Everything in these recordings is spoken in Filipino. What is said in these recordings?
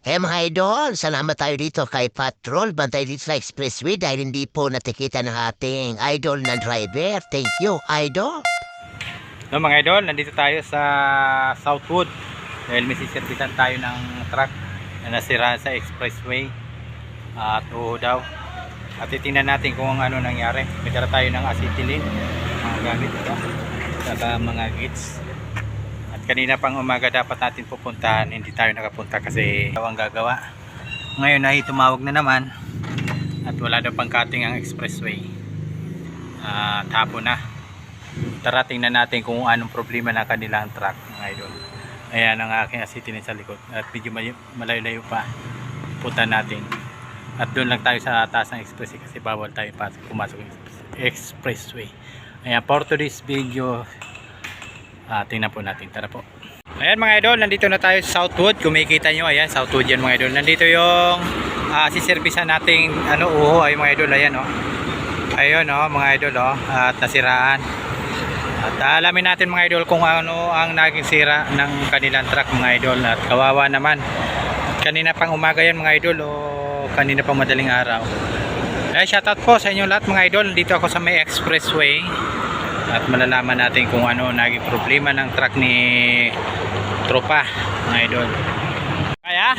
Eh mga idol, salamat tayo dito kay Patrol. Bantay dito sa expressway dahil hindi po natikita ng ating idol na driver. Thank you, idol. No, mga idol, nandito tayo sa Southwood. Dahil may siservisan tayo ng truck na nasira sa expressway. At uho daw. At titingnan natin kung ano nangyari. May dala tayo ng acetylene mga gamit ito saka mga gits. at kanina pang umaga dapat natin pupuntahan hindi tayo nakapunta kasi ang gagawa. Ngayon ay tumawag na naman at wala daw pang cutting ang expressway. At hapon na. Tara tingnan natin kung anong problema na kanilang truck mga idol. Ayan ang aking acetylene sa likod at medyo malayo-layo pa. Punta natin. At doon lang tayo sa taas ng expressway kasi bawal tayo pumasok ng expressway. Ayan for today's video ah, tingnan po natin. Tara po. Ayan mga idol nandito na tayo sa Southwood. Kumikita nyo ayan Southwood yan mga idol. Nandito yung uh, siservisan nating ano uho. Ay mga idol ayan oh. Ayun oh mga idol oh at nasiraan. At alamin natin mga idol kung ano ang naging sira ng kanilang truck mga idol. At kawawa naman. Kanina pang umaga yan mga idol o kanina pang madaling araw. Eh shoutout po sa inyo lahat mga idol. Dito ako sa may expressway at malalaman natin kung ano naging problema ng truck ni tropa mga idol kaya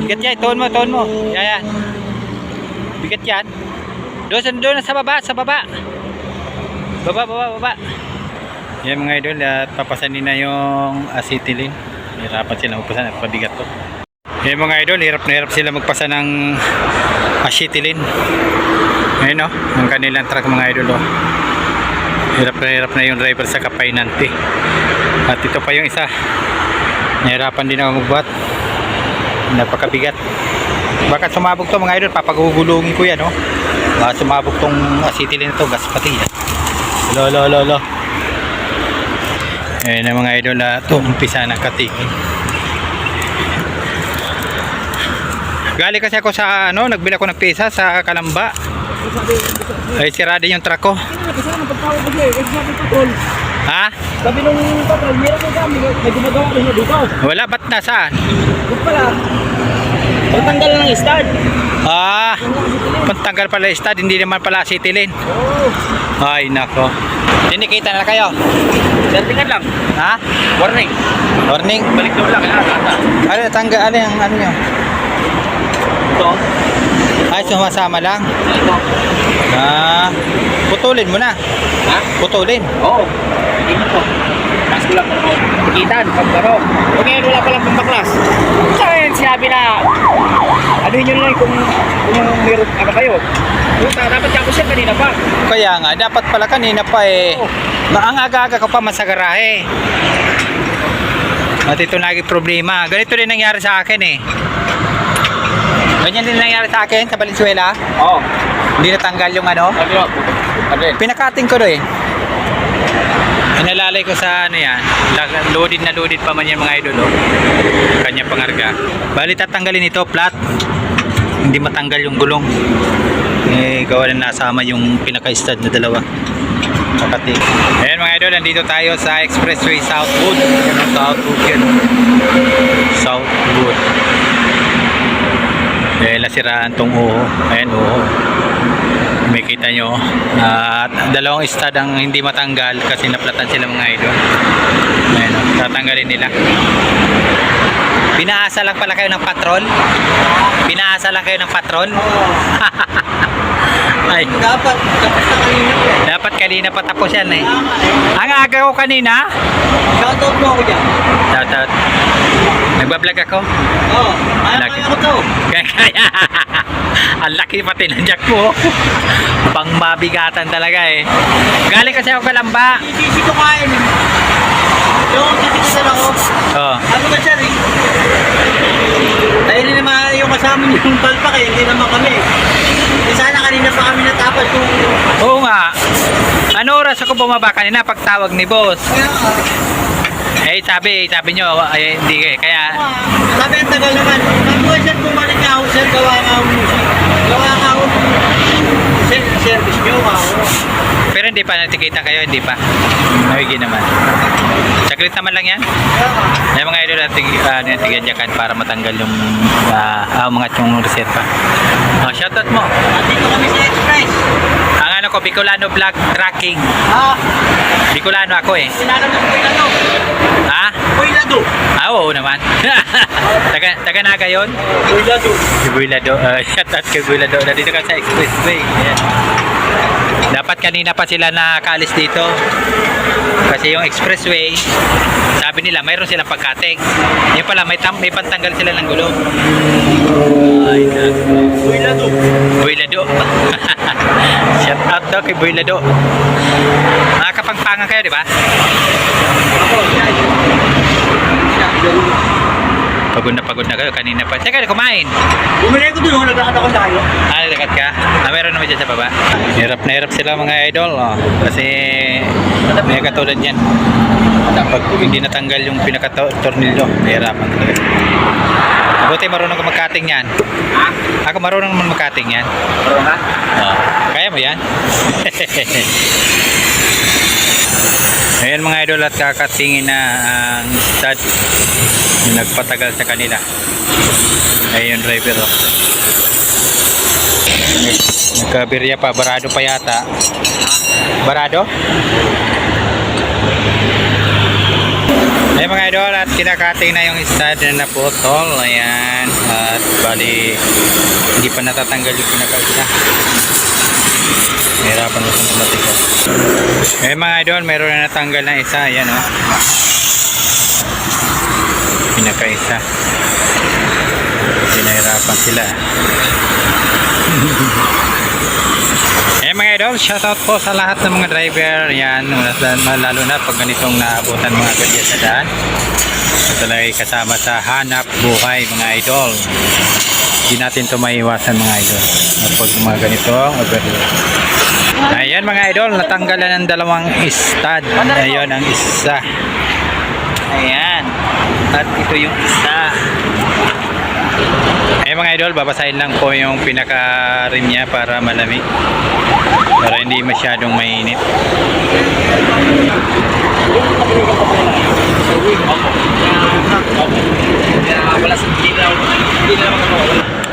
bigat yan tuon mo tuon mo yan bigat yan doon, doon sa baba sa baba Baba, baba, baba. Yan mga idol, at papasanin na yung acetylene. Hirapan sila magpasa at pabigat to. Yan mga idol, hirap na hirap sila magpasa ng acetylene. Ayun o, ang kanilang truck mga idol o. Hirap na hirap na yung driver sa kapainante. At ito pa yung isa. Nahirapan din ako magbuhat. Napakabigat. Baka sumabog to mga idol, papagugulungin ko yan o. Baka sumabog tong acetylene to, gas pati yan. Lo, lo, lo, lo. Ayan na mga idol na ito, umpisa ng katikin. Gali kasi ako sa ano, nagbili ako ng pisa sa Kalamba. Ay, sira din yung truck ko. Ko. Ha? Sabi nung patrol, meron ko kami, may gumagawa siya dito. Wala, ba't nasaan? Huwag pala. Pagtanggal ng start. Ah, pantanggal pala stud, hindi naman pala acetylene. Oo. Ay, nako. Sinikita na kayo. Sertingan lang. Ha? Warning. Warning. Balik daw lang. Ano, tanggal, ano yung, ano nyo? Ito. Ay, sumasama lang. Ah, putulin mo na. Ha? Putulin. Oo. Hindi mo to. Mas ko lang ito. Pagitan, pagbaro. O ngayon, wala palang pambaklas. Sa akin, sinabi na, ano yun lang kung, kung meron, ano kayo. Puta, dapat ako siya kanina pa. Kaya nga, dapat pala kanina pa eh. Na ang aga-aga ka pa man sa garahe. At ito naging problema. Ganito din nangyari sa akin eh. Ganyan din nangyari sa akin sa Valenzuela. Oo. Hindi natanggal yung ano. Mo. Sabi. Pinakating ko doon eh. Inalalay ko sa ano yan. Loaded na loaded pa man yan mga idol. Oh. Kanya pangarga. Bali tatanggalin ito flat. Hindi matanggal yung gulong. Eh, gawa na nasama yung pinaka-stud na dalawa. Makati. Ayan mga idol, nandito tayo sa Expressway Southwood. Southwood yan. Southwood. Eh, nasiraan tong uho. Ayan, uho. May kita nyo. At dalawang stud ang hindi matanggal kasi naplatan sila mga idol. Ayan, oh, tatanggalin nila. Pinaasa lang pala kayo ng patrol? Pinaasa lang kayo ng patrol? Ay, Dapat, dapat sa kanina ko. dapat kanina pa tapos yan eh. Ang aga ko kanina. Shoutout mo ako dyan. Shoutout. Nagbablog ako. Oo. Kaya Lagi. kaya ko to. Kaya kaya. Ang laki pati ng jack mo. Pang mabigatan talaga eh. Galing kasi ako kalamba. Isisi ko kain. Yung titikisan ako. Oh. Ano ba siya rin? Rin naman yung kasama niyo yung palpak eh. Hindi naman kami. Eh sana kanina pa kami natapos kung... Oo nga. Ano oras ako bumaba kanina pagtawag ni boss? Kaya nga. Eh sabi, sabi nyo, ay, hindi eh. Kaya, Sabi ang tagal naman. Ko sir, bumalik nga ako sir. Gawa nga ako. Gawa nga ako. Sir, service nga ako. Pero hindi pa natikita kayo, hindi pa. Nawigi naman. Saglit naman lang yan. Yung mga idol natin uh, natigyan dyan para matanggal yung uh, ah, mga yung reserva. Oh, shoutout mo. Dito kami sa Express. Ang ano ko, Bicolano Vlog Tracking. Ah, Bicolano ako eh. sinanam ng Puylado. Ha? Puylado. Ah, oo naman. taga, taga Naga yun? Puylado. Si Builado. Uh, shoutout kay Builado. Nandito ka sa expressway. Ayan. Dapat kanina pa sila nakaalis dito. Kasi yung expressway, sabi nila mayroon silang pagkating. Yung pala, may, tam, may pantanggal sila ng gulo. Ay, Puylado. Builado. Shout out daw kay Builado. Nakakapangpangan kayo, di ba? Pagod na pagod na kayo. Kanina pa. Teka, kumain. Bumili ko oh, naglakad ako tayo. Ah, lakat ka? Ah, meron naman dyan sa baba. Hirap na hirap sila mga idol. Oh. Kasi may katulad yan. Pag hindi natanggal yung pinaka-tornilyo, hirapan talaga. Buti marunong ka magkating yan. Ha? Ako marunong naman magkating yan. Meron ka? Oh. Kaya mo yan? Ayan mga idol at kakatingin na ang stud yung nagpatagal sa kanila. Ayun yung driver oh. Nagkabirya pa, barado pa yata. Barado? Ayan mga idol at kinakating na yung stud na naputol. Ayan. At bali hindi pa natatanggal yung pinaka-isa. Hirapan mo sa matigas. Eh mga idol, meron na natanggal na isa. Ayan o. Oh. Pinaka-isa. Pinahirapan sila. Mga idol, shoutout po sa lahat ng mga driver. Yan, lalo na pag ganitong naabutan mga gadya sa daan. Ito talaga kasama sa hanap buhay mga idol. Hindi natin to maiwasan mga idol. Pag mga ganito, overload. Ayan mga idol, natanggalan ng dalawang stud. Ayun ang isa. Ayan. At ito yung isa. Ayan mga idol, babasahin lang po yung pinaka-rim niya para malamig. Para hindi masyadong mainit.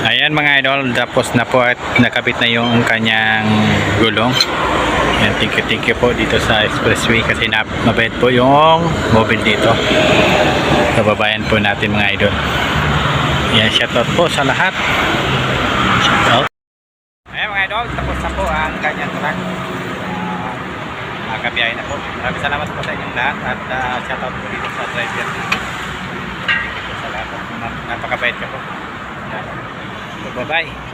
Ayan mga idol, tapos na po at nakabit na yung kanyang gulong. Ayan, thank you, thank you po dito sa expressway kasi na, mabait po yung mobile dito. Kababayan po natin mga idol. Ayan, shoutout po sa lahat. Shoutout. Ayan mga idol, tapos na po ang kanyang truck. Uh, na po. Maraming salamat po sa inyong lahat at uh, shoutout po dito sa driver. Thank po sa lahat. Napakabait ka po. Bye-bye.